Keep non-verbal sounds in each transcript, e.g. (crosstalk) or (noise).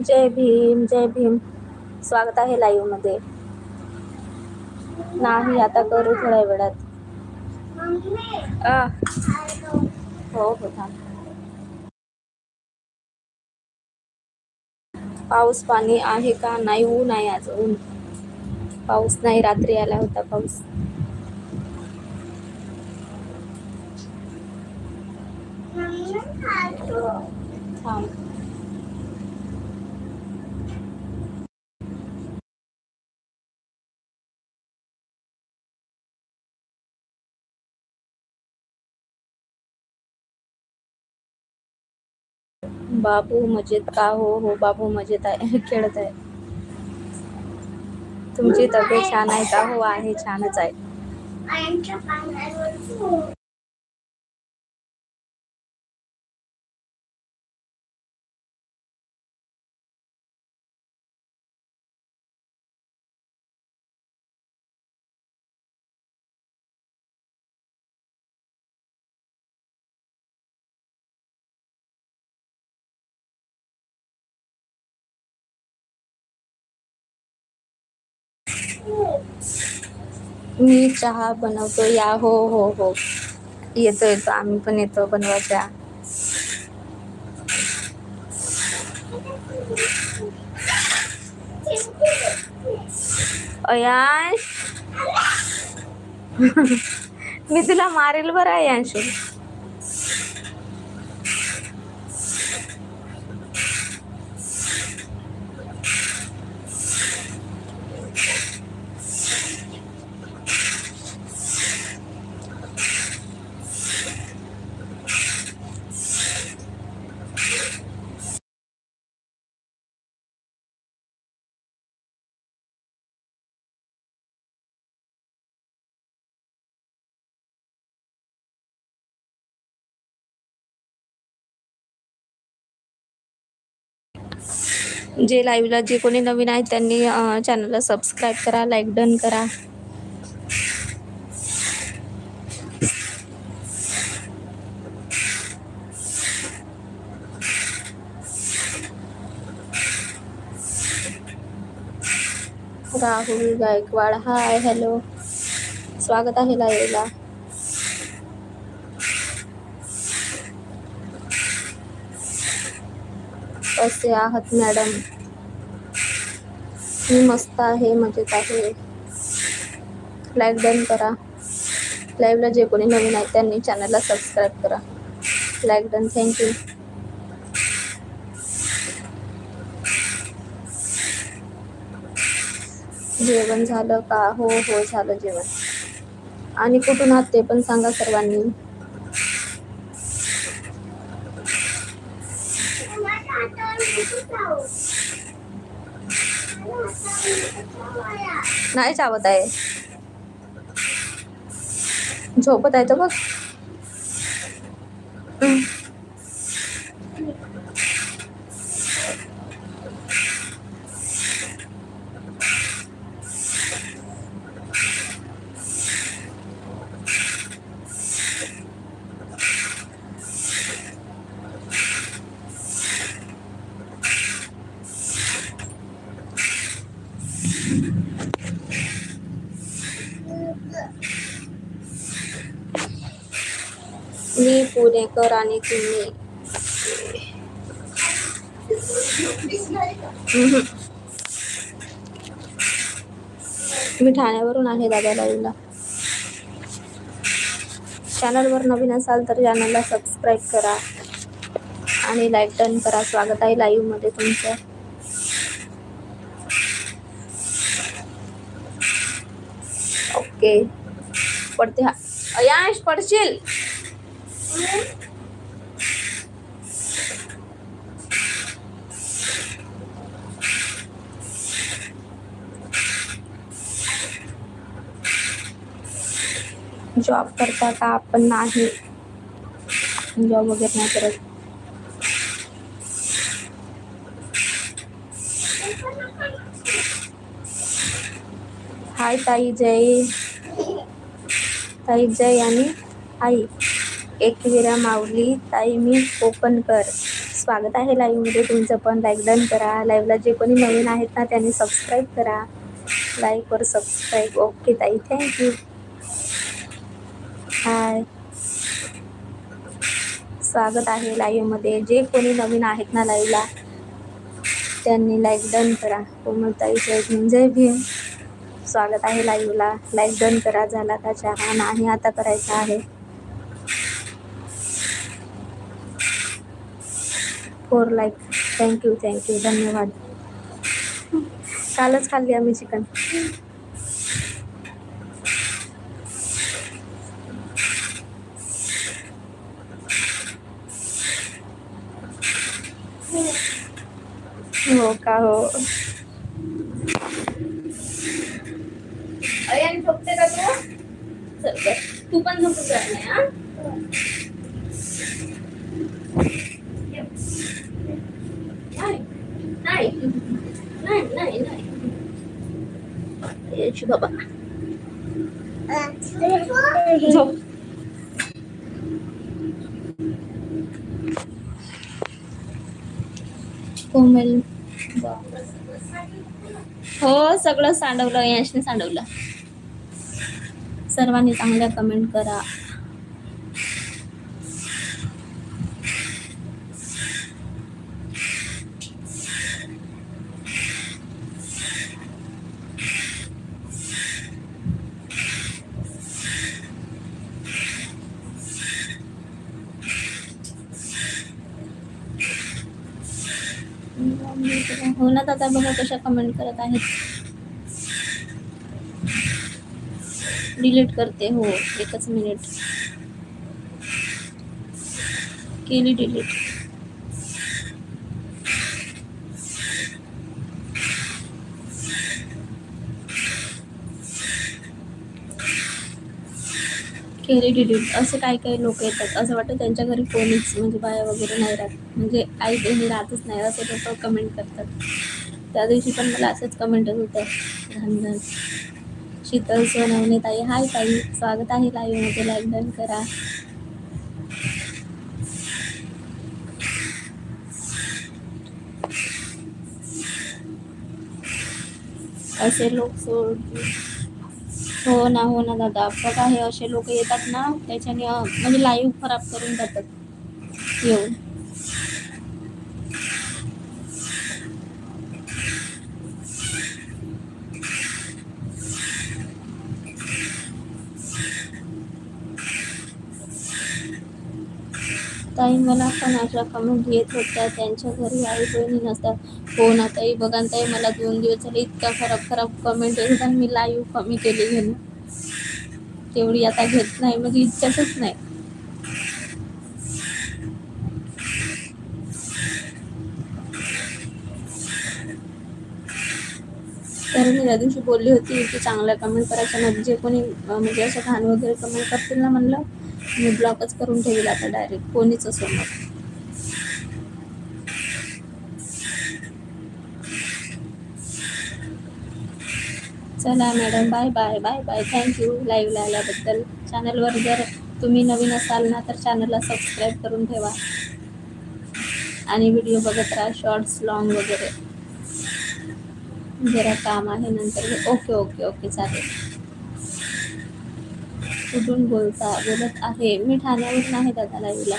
जय भीम जय भीम. स्वागत आहे लाईव्हमध्ये. नाही आता करू थोड्या वेळात. हो. हो थांब. पाऊस पाणी आहे का? नाही ऊन आहे आज ऊन. पाऊस नाही रात्री आला होता पाऊस. थांब. बाबू मजेत का हो? हो बाबू मजेत आहे. (laughs) खेळत आहे. तुमची तब्येत छान आहे का? हो आहे छानच आहे. मी चहा बनवतो या हो हो हो. येतो येतो. आम्ही पण येतो बनवायच्या अयांश. (laughs) मी तुला मारेल बरं अयांशू. जे लाईव्हला जे कोणी नवीन आहेत त्यांनी चॅनलला सबस्क्राईब करा लाईक डन करा. राहुल गायकवाड हाय हॅलो स्वागत आहे लाईव्हला कसे आहात मॅडम. मी मस्त आहे मजेत आहे. लाईक डन करा. लाईव्हला जे कोणी नवीन आहे त्यांनी चॅनलला सबस्क्राईब करा. लाईक डन थँक्यू जेवण झालं का? हो हो झालं जेवण. आणि कुठून आहात ते पण सांगा सर्वांनी. नाही चावत आहे. झोपत आहे तर बघ हम्म. मी पुणेकर आणि तुम्ही मी ठाण्यावरून आहे दादा लाईव्हला. चॅनलवर नवीन असाल तर चॅनलला सबस्क्राईब करा आणि लाईक टर्न करा. स्वागत आहे लाईव्हमध्ये तुमचं. ओके. पडते हा. याश पडशील? जॉब करता का आपण नाही. जॉब वगैरे नाही करत. हाय ताई जय. ताई जय आणि आई. एक विरा माऊली ताई मी ओपन कर. स्वागत आहे लाईव्हमध्ये तुमचं पण. लाईक डन करा. लाईव्हला जे कोणी नवीन आहेत ना त्यांनी सबस्क्राईब करा. लाईक वर सबस्क्राईब ओके ताई. थँक्यू हाय स्वागत आहे लाईव्हमध्ये जे कोणी नवीन आहेत ना लाईव्हला त्यांनी लाईक डन करा. कोमलताई जय भीम जय भीम. स्वागत आहे लाईव्हला लाईक डन करा. झाला का चहा नाही आता करायचा आहे. फोर लाईक थँक्यू थँक्यू धन्यवाद. कालच खाल्ली आम्ही चिकन हो का हो. अरे झोपते का तू? चल तू पण झोपू जात नाही हा नाही नाही नाही नाही नाही याची बाबा झोप कोमल हो सगळं सांडवलं यशने सांडवलं. सर्वांनी चांगल्या कमेंट करा. हो ना दादा बघा कशा कमेंट करत आहेत. डिलीट करते हो एकच मिनिट केली डिलीट खेरी डिलीट असं काही काही लोक येतात. असं वाटतं त्यांच्या घरी कोणीच म्हणजे बाया वगैरे नाही राहत. म्हणजे आई बहिणी राहतच नाही असं लोक कमेंट करतात. त्या दिवशी पण मला असंच कमेंट होतं. घाण घाण शीतल सोनवणे ताई हाय ताई. स्वागत आहे लाईव्हमध्ये लाईक डन करा. असे लोक सोड हो ना हो ना दादा. बघा हे असे लोक येतात ना त्याच्याने म्हणजे लाईव्ह खराब करून जातात. येऊन. ताई मला पण अशा कमेंट येत होत्या. त्यांच्या घरी आई बहिणी नसतात. हो ना ताई बघा ना ताई मला दोन दिवस झाले इतका खराब खराब कमेंट येत आणि मी लाईव्ह कमी केली घेणं तेवढी आता घेत नाही म्हणजे इच्छाच नाही. तर मी त्या दिवशी बोलली होती की चांगल्या कमेंट करायच्या नाही. जे कोणी म्हणजे असं घाण वगैरे कमेंट करतील ना म्हणलं मी ब्लॉकच करून ठेवील आता डायरेक्ट कोणीच असं मग चला madam bye bye bye bye thank you लाईव्हला आल्याबद्दल. चॅनलवर जर तुम्ही नवीन असाल ना तर चॅनलला सबस्क्राईब करून ठेवा. आणि व्हिडिओ बघत राहा शॉर्ट्स लॉंग वगैरे. जरा काम आहे नंतर. ओके ओके ओके चालेल. कुठून बोलता? बोलत आहे. मी ठाण्यावरून आहे दादा लाईव्हला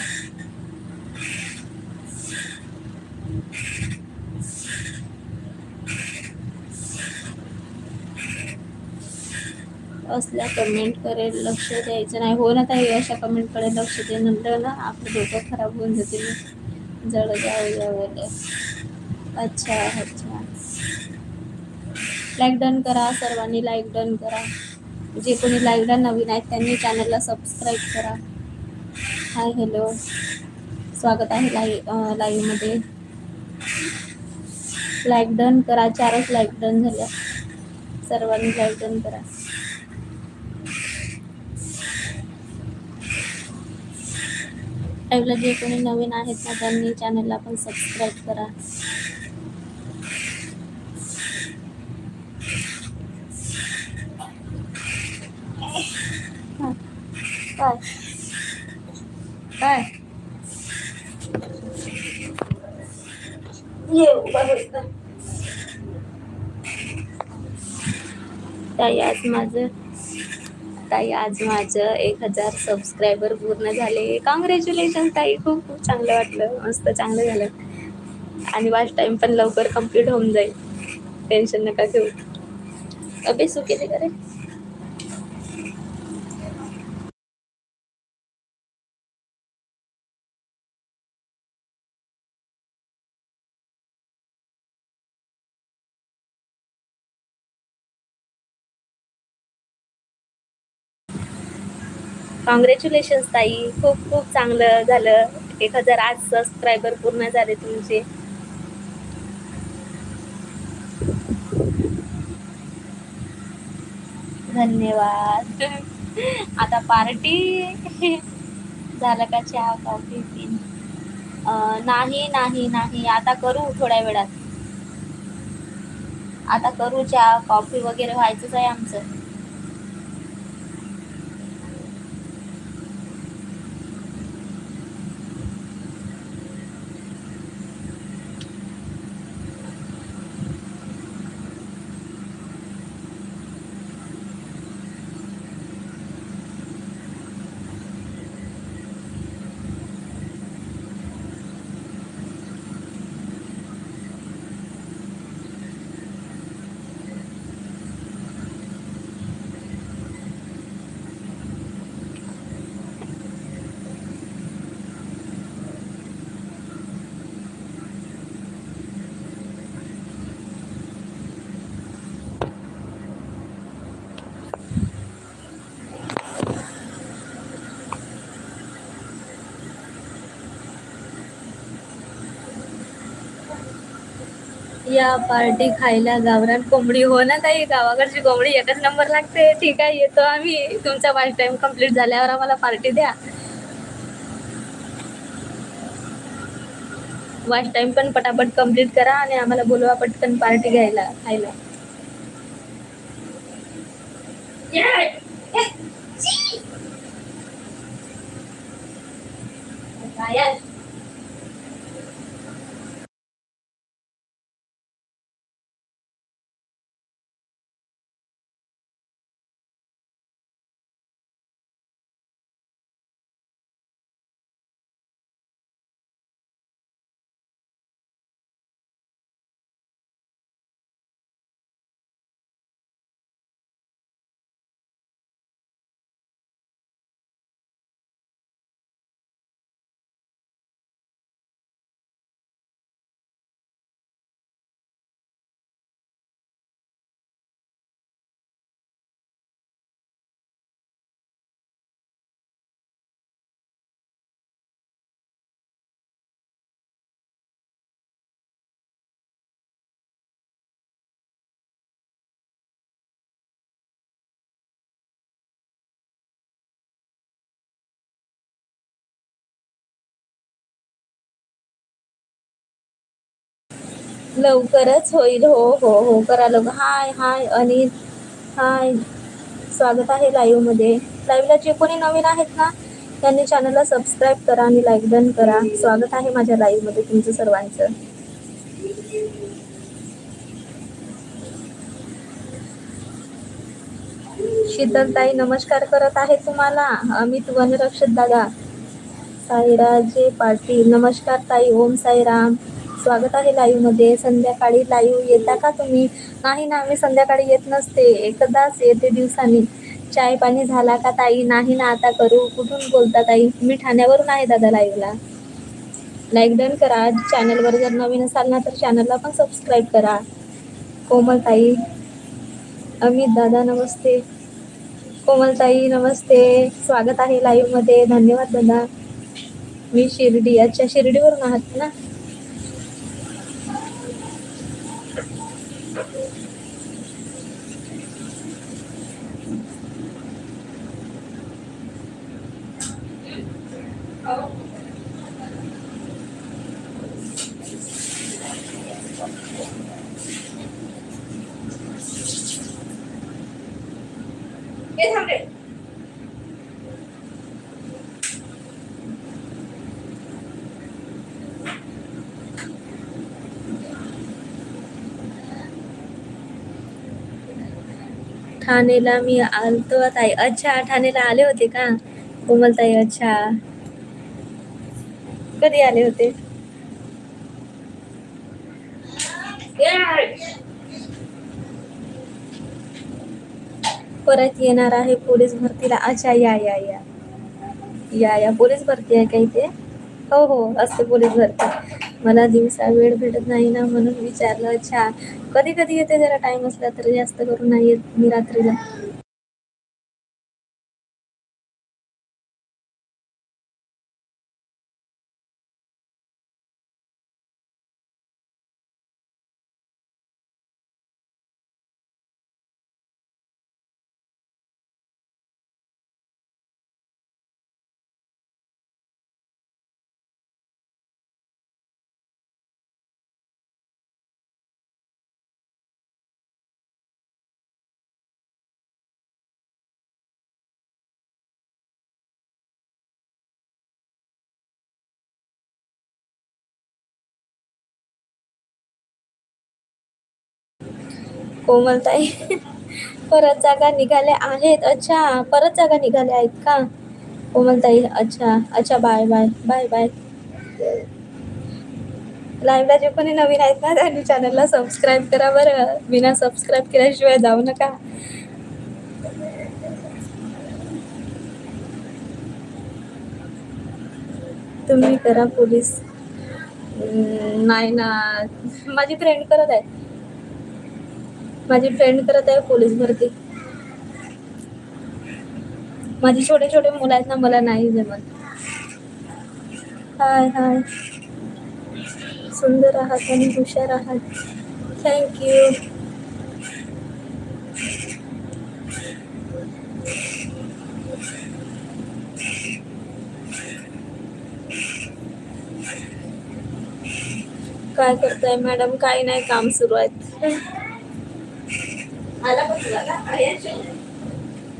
असल्या कमेंटकडे लक्ष द्यायचं नाही. हो ना ताई अशा कमेंटकडे लक्ष दे नंतर ना आपलं डोकं खराब होऊन जाते जळ जाऊ अच्छा अच्छा. लाईक डन करा सर्वांनी लाईक डन करा. जे कोणी लाईव्हला नवीन आहेत त्यांनी चॅनलला सबस्क्राईब करा. हाय हॅलो स्वागत आहे लाईव्ह लाईव्हमध्ये लाईक डन करा चारच लाईक डन झाल्या. सर्वांनी लाईक डन करा. लाईव्हला जे कोणी नवीन आहेत ना त्यांनी चॅनलला पण सबस्क्राईब करा. काय? काय? ताई आज माझं ताई आज माझं एक हजार सबस्क्रायबर पूर्ण झाले. कॉंग्रॅच्युलेशन ताई खूप खूप चांगलं वाटलं. मस्त चांगलं झालं. आणि वाच टाईम पण लवकर कंप्लीट होऊन जाईल. टेन्शन नका घेऊ. अभ्यास सु केले करे कॉंग्रॅच्युलेशन ताई. खूप खूप चांगलं झालं. एक हजार आठ सबस्क्रायबर पूर्ण झाले तुमचे. धन्यवाद. (laughs) आता पार्टी (laughs) झालं का चहा कॉफी पिन नाही नाही नाही. आता करू थोड्या वेळात. आता करू चहा कॉफी वगैरे व्हायचंच आहे आमचं. या पार्टी खायला गावरान कोंबडी. हो ना ताई गावाकडची कोंबडी एकच नंबर लागते. ठीक आहे येतो आम्ही. तुमचा वाच टाइम कंप्लीट झाल्यावर आम्हाला पार्टी द्या. वाच टाइम पण पटापट कंप्लीट करा आणि आम्हाला बोलवा पटकन पार्टी घ्यायला खायला. काय लवकरच होईल. हो हो हो. करा लवकर. हाय हाय अनिल. हाय. स्वागत आहे लाईव्हमध्ये. लाईव्हला जे कोणी नवीन आहेत ना त्यांनी चॅनलला सबस्क्राईब करा आणि लाईक डन करा. स्वागत आहे माझ्या लाईव्हमध्ये तुमचं सर्वांचं. शीतलताई नमस्कार करत आहे तुम्हाला. अमित वनरक्षक दादा. साईराजे पाटील नमस्कार ताई. ओम साईराम. स्वागत आहे लाईव्हमध्ये संध्याकाळी लाईव्ह येता का तुम्ही? नाही ना मी संध्याकाळी येत नसते. एकदाच येते दिवसांनी. चाय पाणी झाला का ताई? नाही ना आता करू. कुठून बोलता ताई? मी ठाण्यावरून आहे दादा लाईव्हला. लाईक डन करा. चॅनलवर जर नवीन असाल ना तर चॅनलला पण सबस्क्राईब करा. कोमल ताई. अमित दादा नमस्ते. कोमलताई नमस्ते. स्वागत आहे लाईव्हमध्ये. धन्यवाद दादा. मी शिर्डी अच्छा शिर्डीवरून आहात ना? हे थांबले ठाणेला मी आलतो. ताई अच्छा ठाणेला आले होते का? कोमलताई अच्छा. कधी आले होते? परत येणार आहे पोलीस भरतीला. अच्छा या या या. या या. पोलीस भरती आहे काही ते हो हो असते पोलीस भरती. मला दिवसा वेळ भेटत नाही ना म्हणून विचारलं. अच्छा कधी कधी येते जरा टाईम असला तर जास्त करून नाही येत मी रात्रीला. कोमलताई परत जागा निघाल्या आहेत. अच्छा परत जागा निघाल्या आहेत का? कोमलताई अच्छा अच्छा बाय बाय बाय बाय लाईव्हला जे कोणी नवीन आहेत ना त्यांनी चॅनलला सबस्क्राईब करा बरं. बिना सबस्क्राईब केल्याशिवाय जाऊ नका. तुम्ही करा पोलीस. नाही ना. माझी फ्रेंड करत आहे माझी फ्रेंड करत आहे पोलीस भरती. माझे छोटे छोटे मुलं आहेत ना मला नाही जमत. हाय हाय. सुंदर आहात आणि हुशार आहात. थँक्यू काय करताय मॅडम? काही नाही काम सुरू आहेत. आला पण तुला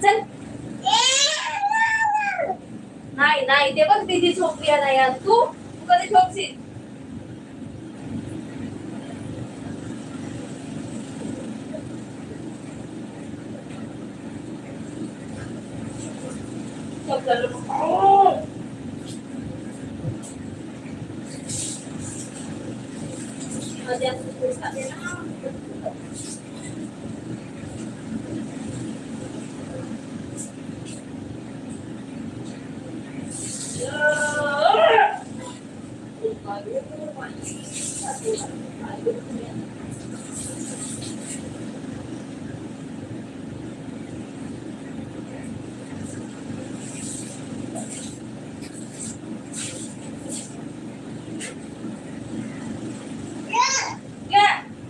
चल. नाही नाही ते बघ दिदी झोपली नाही तू? तू कधी झोपशील झोपलं. मध्ये असं खूप सारे ना. या,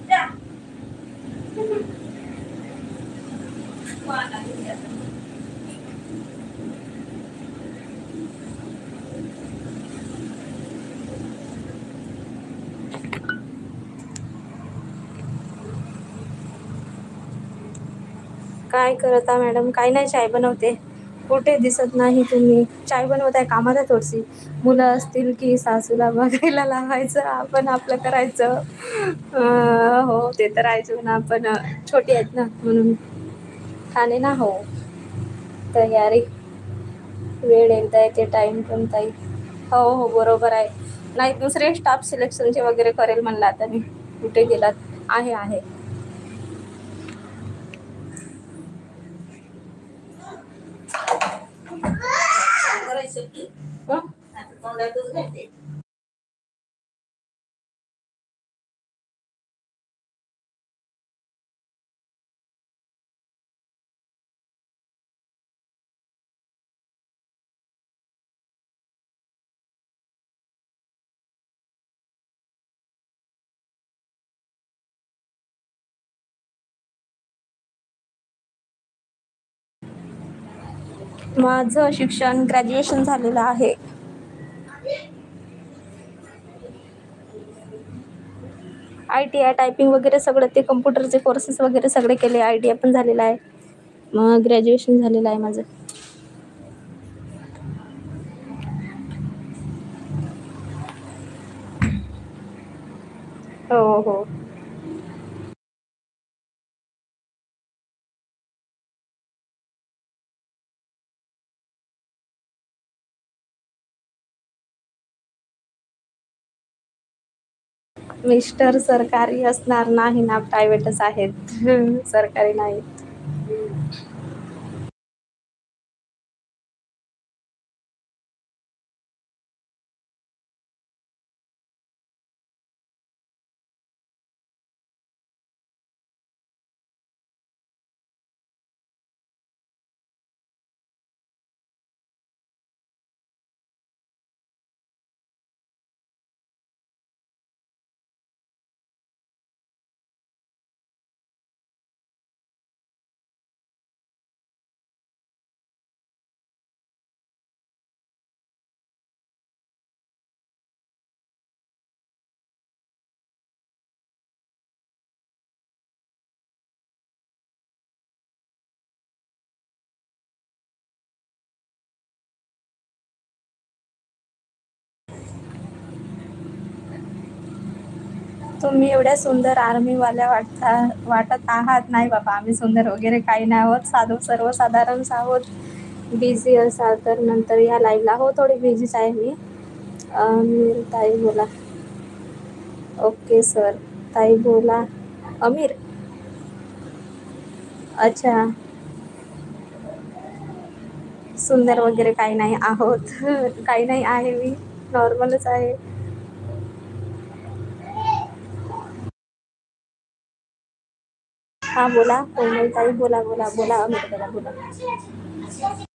या. वाला, या. काय करता मॅडम? काय नाही चाय बनवते. कुठे दिसत नाही तुम्ही? चाय बनवत आहे कामात आहे थोडीशी. मुलं असतील की सासूला बघायला लावायचं आपण आपलं करायचं. हो ते तर आहेच पण आपण छोटी आहेत ना म्हणून. ठाणे ना हो. तयारी. वेळ एकदा येते टाईम पण ताई. हो हो बरोबर आहे. नाही दुसरे स्टाफ सिलेक्शनचे वगैरे करेल म्हणलं आता मी. कुठे गेलात? आहे आहे. करायचं माझं शिक्षण ग्रॅज्युएशन झालेलं आहे. आय टी आय टायपिंग वगैरे सगळं ते कम्प्युटरचे कोर्सेस वगैरे सगळे केले आय टी आय पण झालेलं आहे. मग ग्रॅज्युएशन झालेलं आहे माझं. हो हो. मिस्टर सरकारी असणार नाही ना प्रायव्हेटच आहेत. सरकारी नाही. तुम्ही एवढ्या सुंदर आर्मीवाल्या वाटता वाटत आहात? नाही बाबा आम्ही सुंदर वगैरे काही नाही आहोत. साधू सर्वसाधारण आहोत. बिझी असाल तर नंतर या लाईव्हला हो थोडी बिझीच आहे मी. अमीर ताई बोला. ओके सर ताई बोला. अमीर? अच्छा. सुंदर वगैरे काही नाही आहोत. (laughs) काही नाही आहे मी. नॉर्मलच आहे. हां बोला. कोमलताई बोला बोला बोला. अमित बोला बोला.